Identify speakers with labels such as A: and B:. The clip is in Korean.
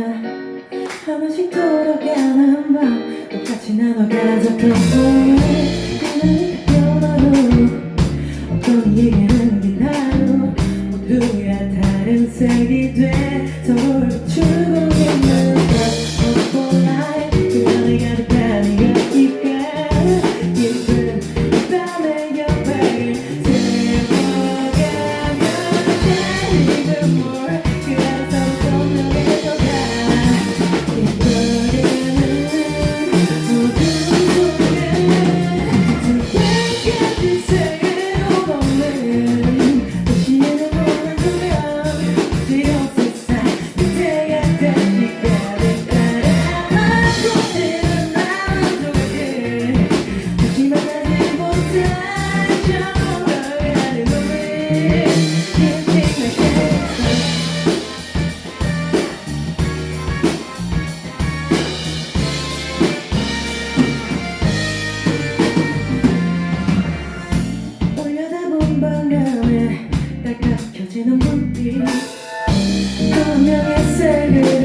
A: 아, 하나씩 돌아가는 밤. 똑같이 나눠가자 평소에 나는 변화로 어떤 이야기 say it.